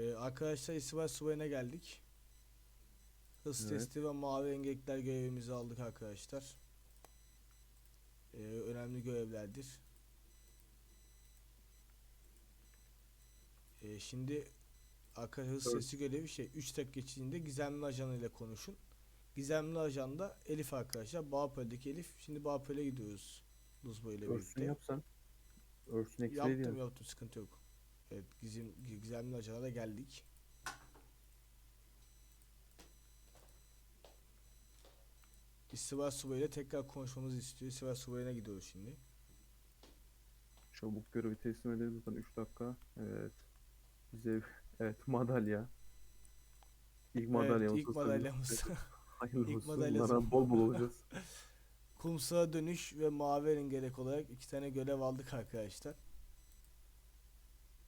Ee, arkadaşlar İstival Subayı'na geldik. Hız Evet. testi ve mavi engelekler görevimizi aldık arkadaşlar. Ee, önemli görevlerdir. Ee, şimdi arkadaşlar hız Evet. testi görevi şey 3 dakika içinde gizemli ajan ile konuşun. Gizemli ajan da Elif arkadaşlar. Bağpöl'deki Elif. Şimdi Bağpöl'e gidiyoruz. Luzbo ile Örsün birlikte. yapsan. Örsün eksi Yaptım ya. yaptım sıkıntı yok. Evet gizem, gizemli da geldik. İstivar subayıyla tekrar konuşmamızı istiyor. İstivar subayına gidiyoruz şimdi. Çabuk görevi teslim edelim zaten 3 dakika. Evet. Bize evet madalya. İlk madalyamız. evet ilk madalyamız. Hayırlı ilk olsun. bol bol olacağız. Kumsala dönüş ve mavi rengerek olarak iki tane görev aldık arkadaşlar.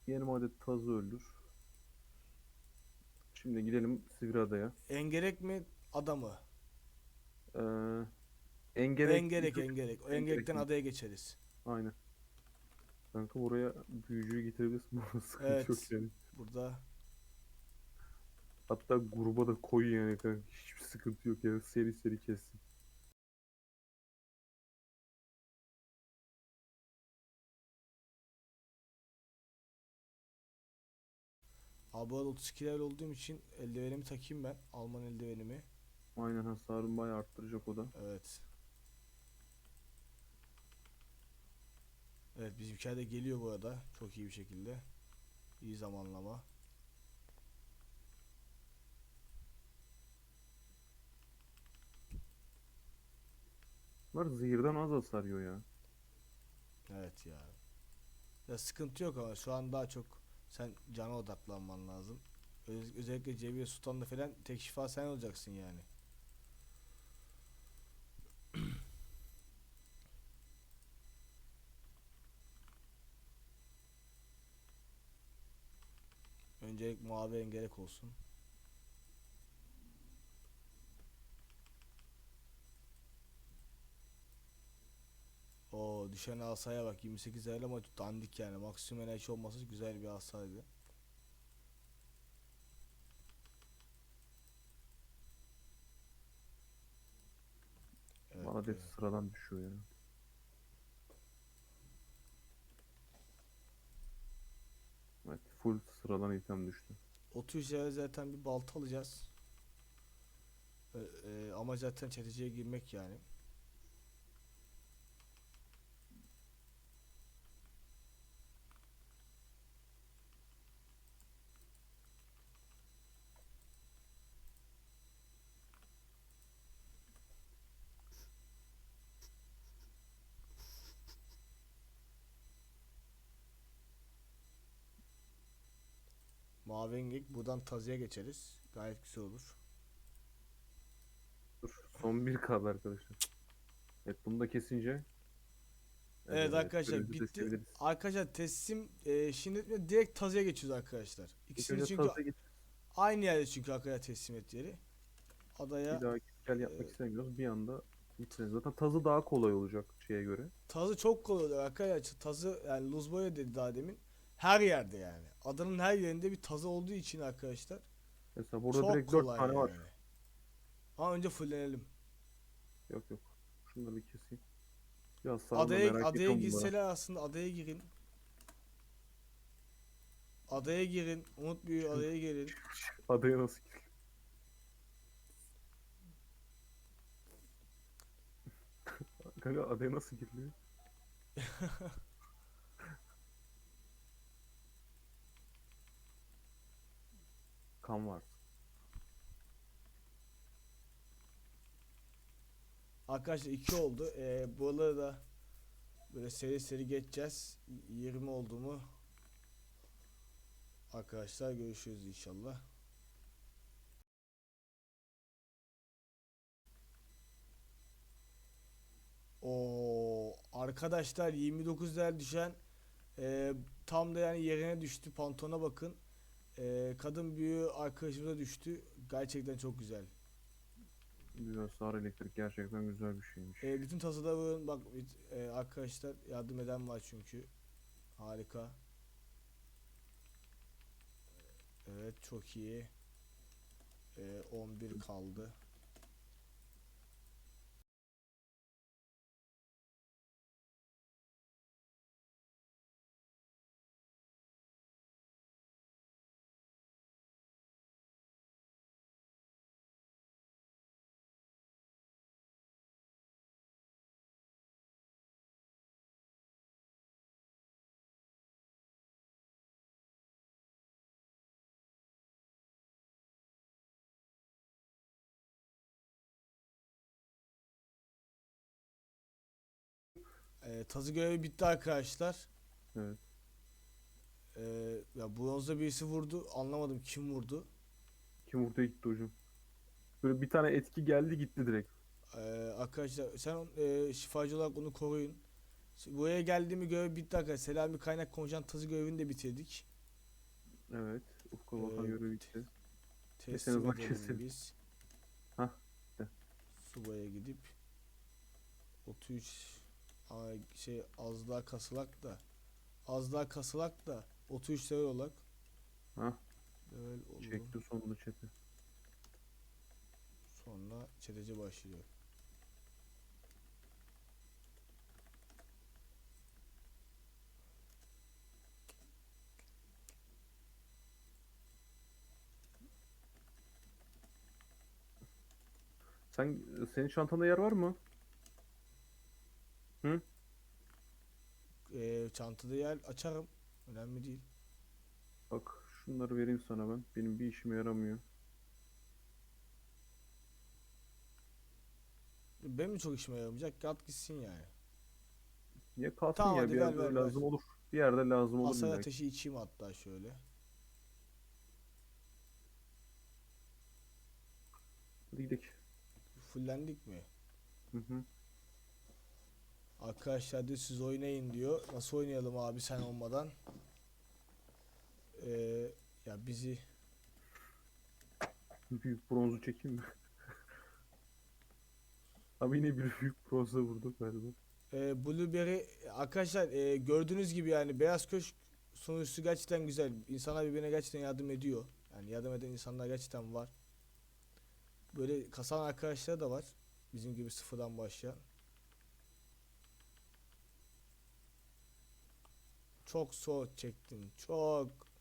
Yeni adet tazı öldür. Şimdi gidelim Sivriada'ya. Engerek mi adamı? Ee, engerek. Engerek engerek. O engerekten adaya geçeriz. Aynen. Kanka buraya büyücüyü getirebilirsin. Sıkıntı Evet. yok yani. Burada Hatta gruba da koy yani kanka. Hiçbir sıkıntı yok yani. Seri seri kessin. Abi 32 level olduğum için eldivenimi takayım ben. Alman eldivenimi. Aynen hasarını bayağı arttıracak o da. Evet. Evet bizimkiler de geliyor bu arada. Çok iyi bir şekilde. İyi zamanlama. Bunlar zehirden az hasar yiyor ya. Evet ya. Ya sıkıntı yok ama şu an daha çok sen cana odaklanman lazım. Öz- özellikle Cevriye Sultan'da falan tek şifa sen olacaksın yani. Öncelik mavi engerek olsun. O düşen asaya bak 28 ayar ama dandik yani maksimum enerji olması güzel bir asaydı. Evet, Adet evet. sıradan düşüyor ya. Evet full sıradan item düştü. 30 liraya zaten bir balta alacağız. Ee, e, ama zaten çeteciye girmek yani. Mavi engek buradan tazıya geçeriz. Gayet güzel olur. Dur son bir kaldı arkadaşlar. Evet bunu da kesince. Evet arkadaşlar görevi bitti. Arkadaşlar teslim e, şimdi direkt tazıya geçiyoruz arkadaşlar. İkisini çünkü aynı yerde çünkü arkadaşlar teslim et yeri. Adaya Bir daha gel yapmak e, istemiyoruz. Bir anda gitseniz. Zaten tazı daha kolay olacak şeye göre. tazı çok kolay oluyor arkadaşlar. Tazı yani Luzboya dedi daha demin. Her yerde yani. Adanın her yerinde bir tazı olduğu için arkadaşlar. Mesela burada çok direkt 4 kolay tane var. yani. Ama önce fullenelim. Yok yok. Şunları bir keseyim. Ya sağ Adaya merak adaya girseler aslında adaya girin. Adaya girin. Umut büyüğü adaya girin. Adaya nasıl gidiyor? Kanka adaya nasıl giriliyor? Kan var. Arkadaşlar 2 oldu. Ee, buraları da böyle seri seri geçeceğiz. Y- 20 oldu mu? Arkadaşlar görüşürüz inşallah. O arkadaşlar 29 değer düşen e, tam da yani yerine düştü. Pantona bakın. E, kadın büyüğü arkadaşımıza düştü. Gerçekten çok güzel. Güzel sağır elektrik gerçekten güzel bir şeymiş. E, bütün tasarımın bak e, arkadaşlar yardım eden var çünkü. Harika. E, Evet çok iyi. Ee, 11 kaldı. Ee, tazı görevi bitti arkadaşlar. Evet. Ee, ya bronzda birisi vurdu. Anlamadım kim vurdu. Kim vurdu gitti hocam. Böyle bir tane etki geldi gitti direkt. Ee, arkadaşlar sen e, şifacı olarak onu koruyun. Buraya geldiğimi görev bitti arkadaşlar. Selami kaynak konuşan tazı görevini de bitirdik. Evet. Ufka bakan Ee, görevi bitti. Teslim edelim biz. Hah. Subaya gidip 33 Aa, şey az daha kasılak da az daha kasılak da 33 level olak. Hah. Level olalım. Çekti sonunda çete. Sonra çeteci başlıyor. Sen senin çantanda yer var mı? Ee, çantada yer açarım. Önemli değil. Bak şunları vereyim sana ben. Benim bir işime yaramıyor. Benim çok işime yaramayacak. At gitsin yani. Niye kalsın Tamam, ya hadi bir ver, yerde ver, lazım ver. olur. Bir yerde lazım olur ki. ateşi içeyim hatta şöyle. Hadi gidelim. Fullendik mi? Hı hı. Arkadaşlar diyor siz oynayın diyor. Nasıl oynayalım abi sen olmadan? Ee, ya bizi Büyük bronzu çekeyim mi? Abi yine bir büyük bronza vurduk galiba. Ee, Blueberry arkadaşlar e, gördüğünüz gibi yani Beyaz Köşk sunucusu gerçekten güzel. İnsanlar birbirine gerçekten yardım ediyor. Yani yardım eden insanlar gerçekten var. Böyle kasan arkadaşlar da var. Bizim gibi sıfırdan başlayan. Çok soğuk çektin. Çok.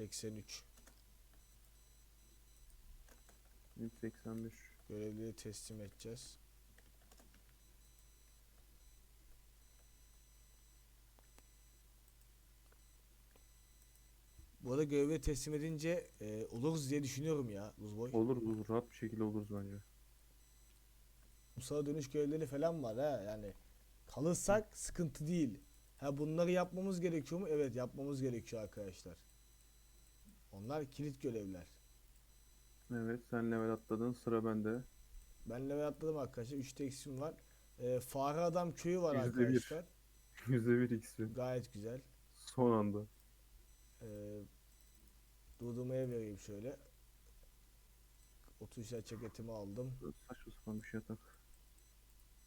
...83. 185. Görevlileri teslim edeceğiz. Bu arada görevleri teslim edince e, oluruz diye düşünüyorum ya Luzboy. Olur olur rahat bir şekilde oluruz bence. Musa'ya dönüş görevleri falan var ha yani. Kalırsak sıkıntı değil. Ha bunları yapmamız gerekiyor mu? Evet yapmamız gerekiyor arkadaşlar. Onlar kilit görevler. Evet sen level atladın sıra bende. Ben level atladım arkadaşlar. 3'te eksim var. E, fare adam köyü var Yüzde bir. arkadaşlar. %1 x'i. Gayet güzel. Son anda. Ee, durdurmaya vereyim şöyle. 30 yaş ceketimi aldım. Saçma sapan bir şey atak.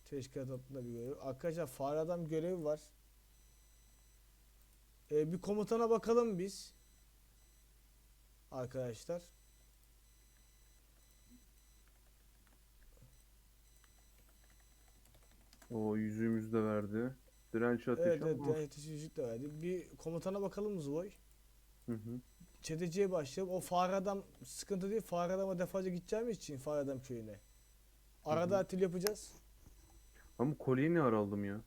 Teşkilat altında bir görev. Arkadaşlar fare adam görevi var. Ee, bir komutana bakalım biz. Arkadaşlar. O yüzüğümüzü de verdi. Direnç ateşi Evet evet ama- direnç yüzük de verdi. Bir komutana bakalım Zvoy. Hı hı. Çeteciye başlayalım. O fare adam sıkıntı değil. Fare adama defaca gideceğimiz için fare adam köyüne. Arada hı. atil yapacağız. Ama kolyeyi ne ara aldım ya?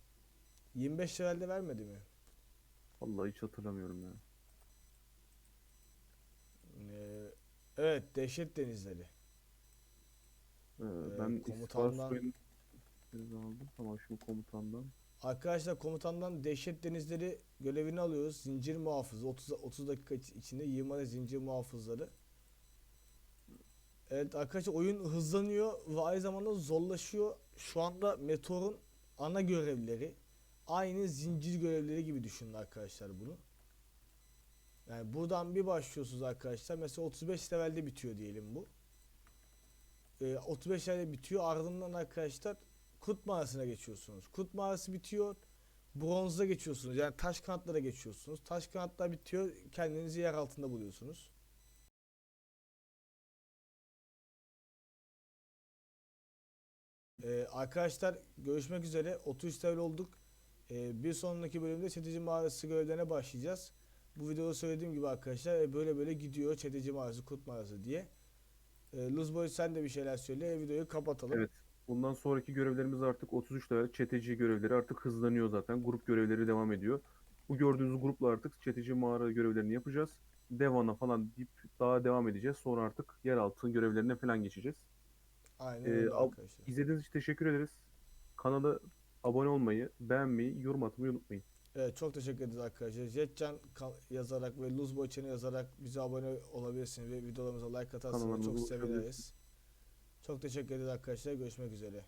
25 levelde vermedi mi? Vallahi hiç hatırlamıyorum ya. Ee, evet dehşet denizleri. Ee, Ee, ben komutandan- aldım. Tamam şimdi komutandan. Arkadaşlar komutandan dehşet denizleri görevini alıyoruz. Zincir muhafızı 30 30 dakika iç- içinde 20 adet zincir muhafızları. Evet arkadaşlar oyun hızlanıyor ve aynı zamanda zorlaşıyor. Şu anda Meteor'un ana görevleri aynı zincir görevleri gibi düşünün arkadaşlar bunu. Yani buradan bir başlıyorsunuz arkadaşlar. Mesela 35 levelde bitiyor diyelim bu. Ee, 35 levelde bitiyor. Ardından arkadaşlar kurt mağarasına geçiyorsunuz. Kurt mağarası bitiyor. Bronzda geçiyorsunuz. Yani taş kanatlara geçiyorsunuz. Taş kanatlar bitiyor. Kendinizi yer altında buluyorsunuz. Ee, arkadaşlar görüşmek üzere. 33 level olduk. Ee, bir sonraki bölümde Çeteci Mağarası görevlerine başlayacağız. Bu videoda söylediğim gibi arkadaşlar e, böyle böyle gidiyor Çeteci Mağarası, Kurt Mağarası diye. Ee, Luzboy sen de bir şeyler söyle. e, Videoyu kapatalım. Evet. Bundan sonraki görevlerimiz artık 33 level çeteci görevleri artık hızlanıyor zaten. Grup görevleri devam ediyor. Bu gördüğünüz grupla artık çeteci mağara görevlerini yapacağız. Devana falan deyip daha devam edeceğiz. Sonra artık yeraltı görevlerine falan geçeceğiz. Aynen Ee, öyle arkadaşlar. İzlediğiniz için teşekkür ederiz. Kanala abone olmayı, beğenmeyi, yorum atmayı unutmayın. Evet çok teşekkür ederiz arkadaşlar. Jetcan yazarak ve Luzboy Channel yazarak bize abone olabilirsiniz ve videolarımıza like atarsanız Kanallarımıza çok seviniriz. Çok teşekkür ederiz arkadaşlar. Görüşmek üzere.